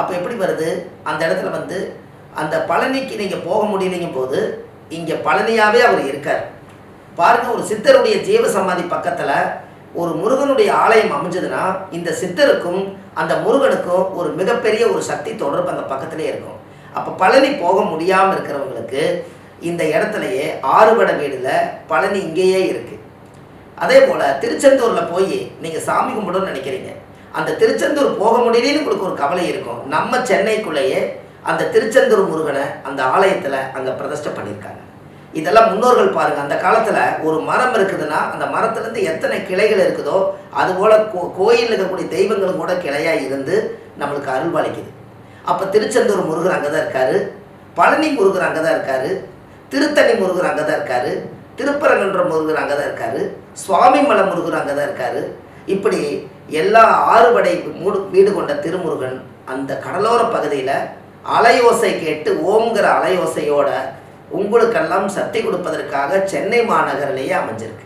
அப்போ எப்படி வருது? அந்த இடத்துல வந்து அந்த பழனிக்கு நீங்கள் போக முடியலைங்கும் போது இங்கே பழனியாகவே அவர் இருக்கார். பாருங்க ஒரு சித்தருடைய ஜீவ சமாதி பக்கத்தில் ஒரு முருகனுடைய ஆலயம் அமைஞ்சதுன்னா இந்த சித்தருக்கும் அந்த முருகனுக்கும் ஒரு மிகப்பெரிய ஒரு சக்தி தொடர்பு அந்த பக்கத்திலே இருக்கும். அப்போ பழனி போக முடியாமல் இருக்கிறவங்களுக்கு இந்த இடத்துலையே ஆறுபட வீடில் பழனி இங்கேயே இருக்குது அதே போல் திருச்செந்தூரில் போய் நீங்கள் சாமி கும்பிடணும்னு நினைக்கிறீங்க. அந்த திருச்செந்தூர் போக முடியலன்னு உங்களுக்கு ஒரு கவலை இருக்கும். நம்ம சென்னைக்குள்ளேயே அந்த திருச்செந்தூர் முருகனை அந்த ஆலயத்தில் அங்கே பிரதிஷ்டை பண்ணியிருக்காங்க. இதெல்லாம் முன்னோர்கள் பாருங்கள் அந்த காலத்தில் ஒரு மரம் இருக்குதுன்னா அந்த மரத்துலேருந்து எத்தனை கிளைகள் இருக்குதோ அதுபோல் கோ கோயிலில் இருக்கக்கூடிய தெய்வங்களும் கூட கிளையாக இருந்து நம்மளுக்கு அருள்பாலிக்குது அப்போ திருச்செந்தூர் முருகர் அங்கே தான் இருக்காரு. பழனி முருகர் அங்கே தான் இருக்காரு. திருத்தணி முருகர் அங்கே தான் இருக்காரு. திருப்பரங்குன்ற முருகர் அங்கே தான் இருக்காரு. சுவாமிமலை முருகர் அங்கே தான் இருக்காரு. இப்படி எல்லா ஆறுபடை மூடு வீடு கொண்ட திருமுருகன் அந்த கடலோர பகுதியில் அலையோசை கேட்டு ஓம்ங்கிற அலையோசையோட உங்களுக்கெல்லாம் சக்தி கொடுப்பதற்காக சென்னை மாநகரிலேயே அமைஞ்சிருக்கு.